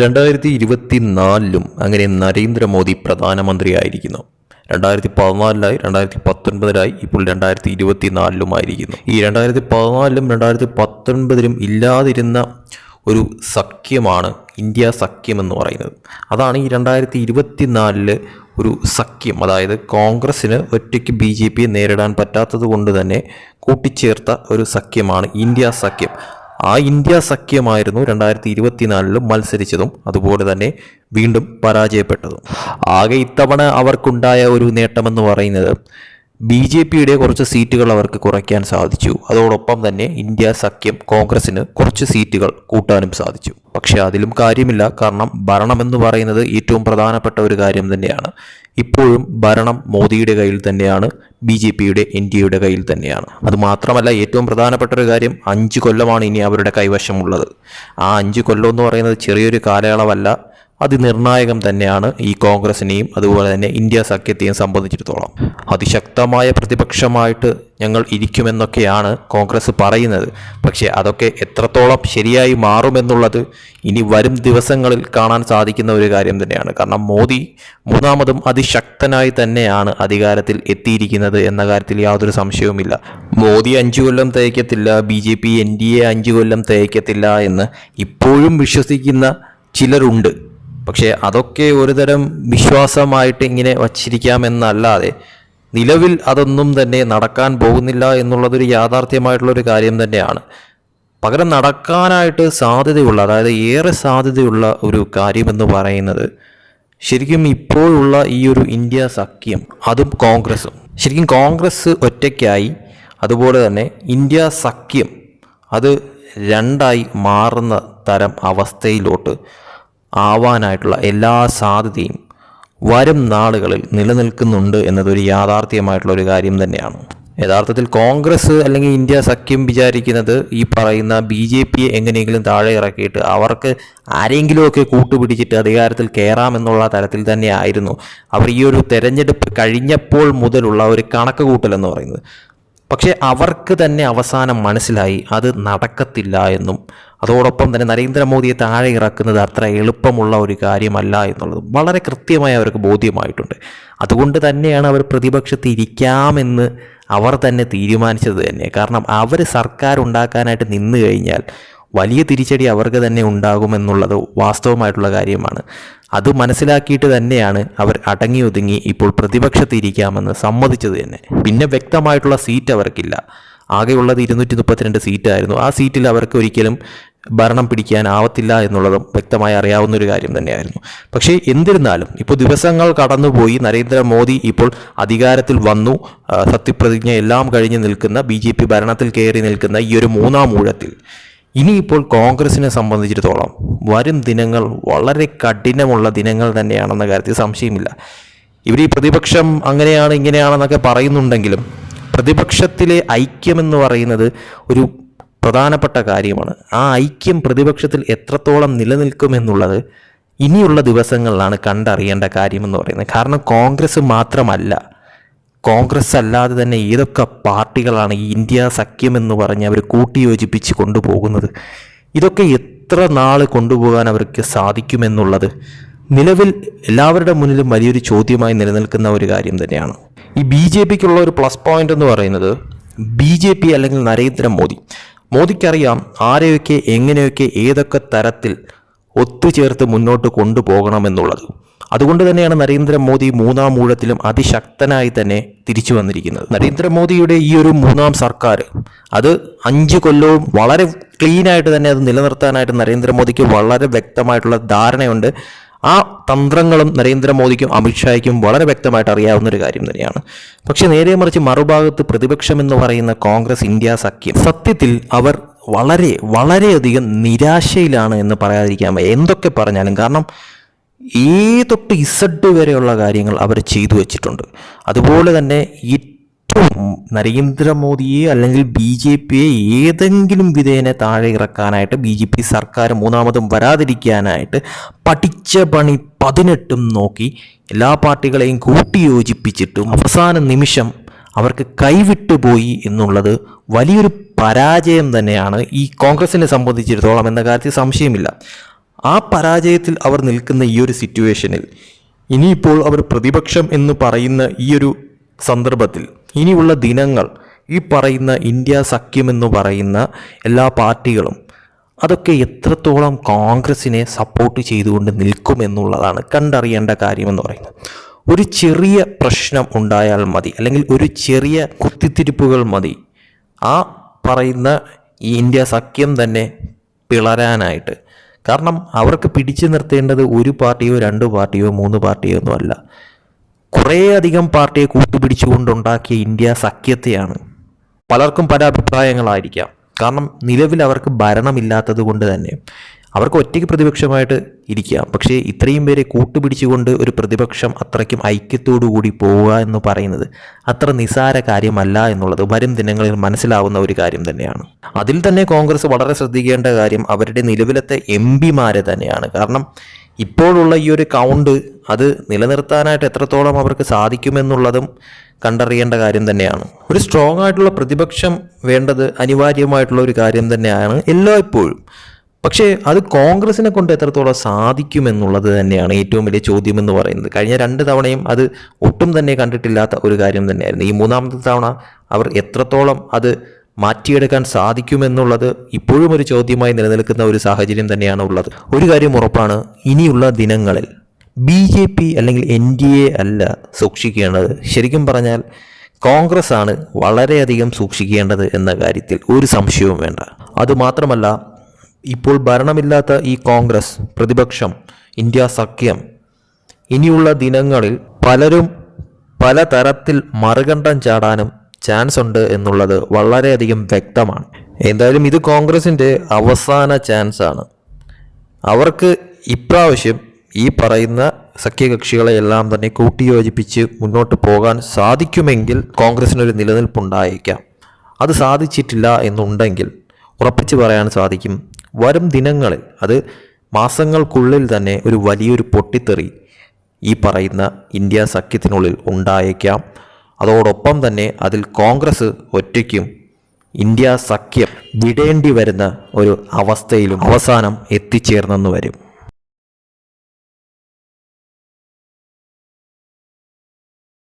രണ്ടായിരത്തി ഇരുപത്തിനാലിലും അങ്ങനെ നരേന്ദ്രമോദി പ്രധാനമന്ത്രിയായിരിക്കുന്നു. രണ്ടായിരത്തി പതിനാലിലായി രണ്ടായിരത്തി പത്തൊൻപതിലായി ഇപ്പോൾ രണ്ടായിരത്തി ഇരുപത്തിനാലിലുമായിരിക്കുന്നു ഈ രണ്ടായിരത്തി പതിനാലിലും രണ്ടായിരത്തി പത്തൊൻപതിലും ഇല്ലാതിരുന്ന ഒരു സഖ്യമാണ് ഇന്ത്യ സഖ്യം എന്ന് പറയുന്നത്. അതാണ് ഈ രണ്ടായിരത്തി ഇരുപത്തിനാലിൽ ഒരു സഖ്യം. അതായത് കോൺഗ്രസ്സിന് ഒറ്റയ്ക്ക് ബി ജെ പിയെ നേരിടാൻ പറ്റാത്തത് കൊണ്ട് തന്നെ കൂട്ടിച്ചേർത്ത ഒരു സഖ്യമാണ് ഇന്ത്യ സഖ്യം. ആ ഇന്ത്യ സഖ്യമായിരുന്നു രണ്ടായിരത്തി ഇരുപത്തിനാലിലും മത്സരിച്ചതും അതുപോലെ തന്നെ വീണ്ടും പരാജയപ്പെട്ടതും. ആകെ ഇത്തവണ അവർക്കുണ്ടായ ഒരു നേട്ടമെന്ന് പറയുന്നത് ബി ജെ പിയുടെ കുറച്ച് സീറ്റുകൾ അവർക്ക് കുറയ്ക്കാൻ സാധിച്ചു. അതോടൊപ്പം തന്നെ ഇന്ത്യ സഖ്യം കോൺഗ്രസിന് കുറച്ച് സീറ്റുകൾ കൂട്ടാനും സാധിച്ചു. പക്ഷേ അതിലും കാര്യമില്ല. കാരണം ഭരണമെന്ന് പറയുന്നത് ഏറ്റവും പ്രധാനപ്പെട്ട ഒരു കാര്യം തന്നെയാണ്. ഇപ്പോഴും ഭരണം മോദിയുടെ കയ്യിൽ തന്നെയാണ് ബി ജെ പിയുടെ എൻ ഡി എയുടെ കയ്യിൽ തന്നെയാണ്. അത് മാത്രമല്ല ഏറ്റവും പ്രധാനപ്പെട്ട ഒരു കാര്യം അഞ്ച് കൊല്ലമാണ് ഇനി അവരുടെ കൈവശമുള്ളത്. ആ അഞ്ച് കൊല്ലം എന്ന് പറയുന്നത് ചെറിയൊരു കാലയളവല്ല. അതിനിർണായകം തന്നെയാണ് ഈ കോൺഗ്രസിനെയും അതുപോലെ തന്നെ ഇന്ത്യ സഖ്യത്തെയും സംബന്ധിച്ചിടത്തോളം. അതിശക്തമായ പ്രതിപക്ഷമായിട്ട് ഞങ്ങൾ ഇരിക്കുമെന്നൊക്കെയാണ് കോൺഗ്രസ് പറയുന്നത്. പക്ഷേ അതൊക്കെ എത്രത്തോളം ശരിയായി മാറുമെന്നുള്ളത് ഇനി വരും ദിവസങ്ങളിൽ കാണാൻ സാധിക്കുന്ന ഒരു കാര്യം തന്നെയാണ്. കാരണം മോദി മൂന്നാമതും അതിശക്തനായി തന്നെയാണ് അധികാരത്തിൽ എത്തിയിരിക്കുന്നത് എന്ന കാര്യത്തിൽ യാതൊരു സംശയവുമില്ല. മോദി അഞ്ചു കൊല്ലം തേക്കത്തില്ല B J P N D A അഞ്ചു കൊല്ലം തേക്കത്തില്ല എന്ന് ഇപ്പോഴും വിശ്വസിക്കുന്ന ചിലരുണ്ട്. പക്ഷേ അതൊക്കെ ഒരുതരം വിശ്വാസമായിട്ട് ഇങ്ങനെ വച്ചിരിക്കാമെന്നല്ലാതെ നിലവിൽ അതൊന്നും തന്നെ നടക്കാൻ പോകുന്നില്ല എന്നുള്ളതൊരു യാഥാർത്ഥ്യമായിട്ടുള്ളൊരു കാര്യം തന്നെയാണ്. പകരം നടക്കാനായിട്ട് സാധ്യതയുള്ള അതായത് ഏറെ സാധ്യതയുള്ള ഒരു കാര്യമെന്ന് പറയുന്നത് ശരിക്കും ഇപ്പോഴുള്ള ഈ ഒരു ഇന്ത്യ സഖ്യം അതും കോൺഗ്രസും. ശരിക്കും കോൺഗ്രസ് ഒറ്റയ്ക്കായി അതുപോലെ തന്നെ ഇന്ത്യ സഖ്യം അത് രണ്ടായി മാറുന്ന തരം അവസ്ഥയിലോട്ട് ആവാനായിട്ടുള്ള എല്ലാ സാധ്യതയും വരും നാളുകളിൽ നിലനിൽക്കുന്നുണ്ട് എന്നതൊരു യാഥാർത്ഥ്യമായിട്ടുള്ള ഒരു കാര്യം തന്നെയാണ്. യഥാർത്ഥത്തിൽ കോൺഗ്രസ് അല്ലെങ്കിൽ ഇന്ത്യ സഖ്യം വിചാരിക്കുന്നത് ഈ പറയുന്ന ബി ജെ പിയെ എങ്ങനെയെങ്കിലും താഴെ ഇറക്കിയിട്ട് അവർക്ക് ആരെങ്കിലുമൊക്കെ കൂട്ടുപിടിച്ചിട്ട് അധികാരത്തിൽ കയറാമെന്നുള്ള തരത്തിൽ തന്നെ ആയിരുന്നു. അവർ ഈ ഒരു തെരഞ്ഞെടുപ്പ് കഴിഞ്ഞപ്പോൾ മുതലുള്ള ഒരു കണക്ക് കൂട്ടൽ എന്ന് പറയുന്നത്. പക്ഷേ അവർക്ക് തന്നെ അവസാനം മനസ്സിലായി അത് നടക്കത്തില്ല എന്നും അതോടൊപ്പം തന്നെ നരേന്ദ്രമോദിയെ താഴെ ഇറക്കുന്നത് അത്ര എളുപ്പമുള്ള ഒരു കാര്യമല്ല എന്നുള്ളത് വളരെ കൃത്യമായി അവർക്ക് ബോധ്യമായിട്ടുണ്ട്. അതുകൊണ്ട് തന്നെയാണ് അവർ പ്രതിപക്ഷത്ത് ഇരിക്കാമെന്ന് അവർ തന്നെ തീരുമാനിച്ചത് തന്നെ. കാരണം അവർ സർക്കാർ ഉണ്ടാക്കാനായിട്ട് നിന്ന് കഴിഞ്ഞാൽ വലിയ തിരിച്ചടി അവർക്ക് തന്നെ ഉണ്ടാകുമെന്നുള്ളത് വാസ്തവമായിട്ടുള്ള കാര്യമാണ്. അത് മനസ്സിലാക്കിയിട്ട് തന്നെയാണ് അവർ അടങ്ങി ഒതുങ്ങി ഇപ്പോൾ പ്രതിപക്ഷത്തിരിക്കാമെന്ന് സമ്മതിച്ചത് തന്നെ. പിന്നെ വ്യക്തമായിട്ടുള്ള സീറ്റ് അവർക്കില്ല. ആകെയുള്ളത് ഇരുന്നൂറ്റി മുപ്പത്തിരണ്ട് സീറ്റായിരുന്നു. ആ സീറ്റിൽ അവർക്ക് ഒരിക്കലും ഭരണം പിടിക്കാനാവത്തില്ല എന്നുള്ളതും വ്യക്തമായി അറിയാവുന്ന ഒരു കാര്യം തന്നെയായിരുന്നു. പക്ഷേ എന്നിരുന്നാലും ഇപ്പോൾ ദിവസങ്ങൾ കടന്നുപോയി നരേന്ദ്രമോദി ഇപ്പോൾ അധികാരത്തിൽ വന്നു. സത്യപ്രതിജ്ഞ എല്ലാം കഴിഞ്ഞ് നിൽക്കുന്ന ബി ജെ പി ഭരണത്തിൽ കയറി നിൽക്കുന്ന ഈ ഒരു മൂന്നാം ഊഴത്തിൽ ഇനിയിപ്പോൾ കോൺഗ്രസിനെ സംബന്ധിച്ചിടത്തോളം വരും ദിനങ്ങൾ വളരെ കഠിനമുള്ള ദിനങ്ങൾ തന്നെയാണെന്ന കാര്യത്തിൽ സംശയമില്ല. ഇവർ ഈ പ്രതിപക്ഷം അങ്ങനെയാണ് ഇങ്ങനെയാണെന്നൊക്കെ പറയുന്നുണ്ടെങ്കിലും പ്രതിപക്ഷത്തിലെ ഐക്യമെന്ന് പറയുന്നത് ഒരു പ്രധാനപ്പെട്ട കാര്യമാണ്. ആ ഐക്യം പ്രതിപക്ഷത്തിൽ എത്രത്തോളം നിലനിൽക്കുമെന്നുള്ളത് ഇനിയുള്ള ദിവസങ്ങളിലാണ് കണ്ടറിയേണ്ട കാര്യമെന്ന് പറയുന്നത്. കാരണം കോൺഗ്രസ് മാത്രമല്ല കോൺഗ്രസ് അല്ലാതെ തന്നെ ഏതൊക്കെ പാർട്ടികളാണ് ഈ ഇന്ത്യ സഖ്യമെന്ന് പറഞ്ഞ് അവർ കൂട്ടിയോജിപ്പിച്ച് കൊണ്ടുപോകുന്നത്? ഇതൊക്കെ എത്ര നാൾ കൊണ്ടുപോകാൻ അവർക്ക് സാധിക്കുമെന്നുള്ളത് നിലവിൽ എല്ലാവരുടെ മുന്നിലും വലിയൊരു ചോദ്യമായി നിലനിൽക്കുന്ന ഒരു കാര്യം തന്നെയാണ്. ഈ ബി ജെ പിക്കുള്ള ഒരു പ്ലസ് പോയിന്റ് എന്ന് പറയുന്നത് ബി ജെ പി അല്ലെങ്കിൽ നരേന്ദ്രമോദി. മോദിക്കറിയാം ആരെയൊക്കെ എങ്ങനെയൊക്കെ ഏതൊക്കെ തരത്തിൽ ഒത്തുചേർത്ത് മുന്നോട്ട് കൊണ്ടുപോകണമെന്നുള്ളത്. അതുകൊണ്ട് തന്നെയാണ് നരേന്ദ്രമോദി മൂന്നാം ഊഴത്തിലും അതിശക്തനായി തന്നെ തിരിച്ചു വന്നിരിക്കുന്നത്. നരേന്ദ്രമോദിയുടെ ഈ ഒരു മൂന്നാം സർക്കാർ അത് അഞ്ച് കൊല്ലവും വളരെ ക്ലീനായിട്ട് തന്നെ അത് നിലനിർത്താനായിട്ട് നരേന്ദ്രമോദിക്ക് വളരെ വ്യക്തമായിട്ടുള്ള ധാരണയുണ്ട്. ആ തന്ത്രങ്ങളും നരേന്ദ്രമോദിക്കും അമിത്ഷായ്ക്കും വളരെ വ്യക്തമായിട്ട് അറിയാവുന്ന ഒരു കാര്യം തന്നെയാണ് പക്ഷേ നേരെ മറിച്ച് മറുഭാഗത്ത് പ്രതിപക്ഷം എന്ന് പറയുന്ന കോൺഗ്രസ് ഇന്ത്യ സഖ്യം സത്യത്തിൽ അവർ വളരെ വളരെയധികം നിരാശയിലാണ് എന്ന് പറയാതിരിക്കാൻ. എന്തൊക്കെ പറഞ്ഞാലും കാരണം ഏതൊട്ട് തൊട്ട് ഇസഡ് വരെയുള്ള കാര്യങ്ങൾ അവർ ചെയ്തു വച്ചിട്ടുണ്ട് അതുപോലെ തന്നെ ഏറ്റവും നരേന്ദ്രമോദിയെ അല്ലെങ്കിൽ ബി ജെ പിയെ ഏതെങ്കിലും വിധേയനെ താഴെ ഇറക്കാനായിട്ട് ബി ജെ പി സർക്കാർ മൂന്നാമതും വരാതിരിക്കാനായിട്ട് പഠിച്ച പണി പതിനെട്ടും നോക്കി എല്ലാ പാർട്ടികളെയും കൂട്ടിയോജിപ്പിച്ചിട്ടും അവസാന നിമിഷം അവർക്ക് കൈവിട്ടുപോയി എന്നുള്ളത് വലിയൊരു പരാജയം തന്നെയാണ് ഈ കോൺഗ്രസിനെ സംബന്ധിച്ചിടത്തോളം എന്ന കാര്യത്തിൽ സംശയമില്ല. ആ പരാജയത്തിൽ അവർ നിൽക്കുന്ന ഈ ഒരു സിറ്റുവേഷനിൽ ഇനിയിപ്പോൾ അവർ പ്രതിപക്ഷം എന്ന് പറയുന്ന ഈ ഒരു സന്ദർഭത്തിൽ ഇനിയുള്ള ദിനങ്ങൾ ഈ പറയുന്ന ഇന്ത്യ സഖ്യമെന്ന് പറയുന്ന എല്ലാ പാർട്ടികളും അതൊക്കെ എത്രത്തോളം കോൺഗ്രസിനെ സപ്പോർട്ട് ചെയ്തുകൊണ്ട് നിൽക്കുമെന്നുള്ളതാണ് കണ്ടറിയേണ്ട കാര്യമെന്ന് പറയുന്നത്. ഒരു ചെറിയ പ്രശ്നം ഉണ്ടായാൽ മതി അല്ലെങ്കിൽ ഒരു ചെറിയ കുത്തിത്തിരിപ്പുകൾ മതി. ആ പറയുന്ന ഈ ഇന്ത്യ സഖ്യം തന്നെ പിളരാനായിട്ട്. കാരണം അവർക്ക് പിടിച്ചു നിർത്തേണ്ടത് ഒരു പാർട്ടിയോ രണ്ട് പാർട്ടിയോ മൂന്ന് പാർട്ടിയോ ഒന്നുമല്ല കുറേയധികം പാർട്ടിയെ കൂട്ടുപിടിച്ചുകൊണ്ടുണ്ടാക്കിയ ഇന്ത്യ സഖ്യത്തെയാണ്. പലർക്കും പല അഭിപ്രായങ്ങളായിരിക്കാം. കാരണം നിലവിൽ അവർക്ക് ഭരണമില്ലാത്തത് കൊണ്ട് തന്നെ. അവർക്ക് ഒറ്റയ്ക്ക് പ്രതിപക്ഷമായിട്ട് ഇരിക്കാം. പക്ഷേ ഇത്രയും പേരെ കൂട്ടുപിടിച്ചുകൊണ്ട് ഒരു പ്രതിപക്ഷം അത്രയ്ക്കും കൂടി പോവുക എന്ന് പറയുന്നത് അത്ര നിസാര കാര്യമല്ല എന്നുള്ളത് വരും ദിനങ്ങളിൽ മനസ്സിലാവുന്ന ഒരു കാര്യം തന്നെയാണ്. അതിൽ തന്നെ കോൺഗ്രസ് വളരെ ശ്രദ്ധിക്കേണ്ട കാര്യം അവരുടെ നിലവിലത്തെ എം പിമാരെ തന്നെയാണ്. കാരണം ഇപ്പോഴുള്ള ഈ ഒരു കൗണ്ട് അത് നിലനിർത്താനായിട്ട് എത്രത്തോളം അവർക്ക് സാധിക്കുമെന്നുള്ളതും കണ്ടറിയേണ്ട കാര്യം തന്നെയാണ്. ഒരു സ്ട്രോങ് ആയിട്ടുള്ള പ്രതിപക്ഷം വേണ്ടത് അനിവാര്യമായിട്ടുള്ള ഒരു കാര്യം തന്നെയാണ് എല്ലായ്പ്പോഴും. പക്ഷേ അത് കോൺഗ്രസിനെ കൊണ്ട് എത്രത്തോളം സാധിക്കുമെന്നുള്ളത് തന്നെയാണ് ഏറ്റവും വലിയ ചോദ്യം എന്ന് പറയുന്നത്. കഴിഞ്ഞ രണ്ട് തവണയും അത് ഒട്ടും തന്നെ കണ്ടിട്ടില്ലാത്ത ഒരു കാര്യം തന്നെയായിരുന്നു. ഈ മൂന്നാമത്തെ തവണ അവർ എത്രത്തോളം അത് മാറ്റിയെടുക്കാൻ സാധിക്കുമെന്നുള്ളത് ഇപ്പോഴും ഒരു ചോദ്യമായി നിലനിൽക്കുന്ന ഒരു സാഹചര്യം തന്നെയാണ് ഉള്ളത്. ഒരു കാര്യം ഉറപ്പാണ് ഇനിയുള്ള ദിനങ്ങളിൽ ബി ജെ പി അല്ലെങ്കിൽ എൻ ഡി എ അല്ല സൂക്ഷിക്കേണ്ടത്. ശരിക്കും പറഞ്ഞാൽ കോൺഗ്രസ് ആണ് വളരെയധികം സൂക്ഷിക്കേണ്ടത് എന്ന കാര്യത്തിൽ ഒരു സംശയവും വേണ്ട. അതുമാത്രമല്ല ഇപ്പോൾ ഭരണമില്ലാത്ത ഈ കോൺഗ്രസ് പ്രതിപക്ഷം ഇന്ത്യ സഖ്യം ഇനിയുള്ള ദിനങ്ങളിൽ പലരും പല തരത്തിൽ മറുകണ്ഠം ചാടാനും ചാൻസ് ഉണ്ട് എന്നുള്ളത് വളരെയധികം വ്യക്തമാണ്. എന്തായാലും ഇത് കോൺഗ്രസിന്റെ അവസാന ചാൻസാണ്. അവർക്ക് ഇപ്രാവശ്യം ഈ പറയുന്ന സഖ്യകക്ഷികളെയെല്ലാം തന്നെ കൂട്ടിയോജിപ്പിച്ച് മുന്നോട്ട് പോകാൻ സാധിക്കുമെങ്കിൽ കോൺഗ്രസിനൊരു നിലനിൽപ്പുണ്ടായേക്കാം. അത് സാധിച്ചിട്ടില്ല എന്നുണ്ടെങ്കിൽ ഉറപ്പിച്ച് പറയാൻ സാധിക്കും. വരും ദിനങ്ങളിൽ അത് മാസങ്ങൾക്കുള്ളിൽ തന്നെ ഒരു വലിയൊരു പൊട്ടിത്തെറി ഈ പറയുന്ന ഇന്ത്യ സഖ്യത്തിനുള്ളിൽ ഉണ്ടായേക്കാം. അതോടൊപ്പം തന്നെ അതിൽ കോൺഗ്രസ് ഒറ്റയ്ക്കും ഇന്ത്യ സഖ്യം വിടേണ്ടി വരുന്ന ഒരു അവസ്ഥയിലും അവസാനം എത്തിച്ചേർന്നെന്ന് വരും.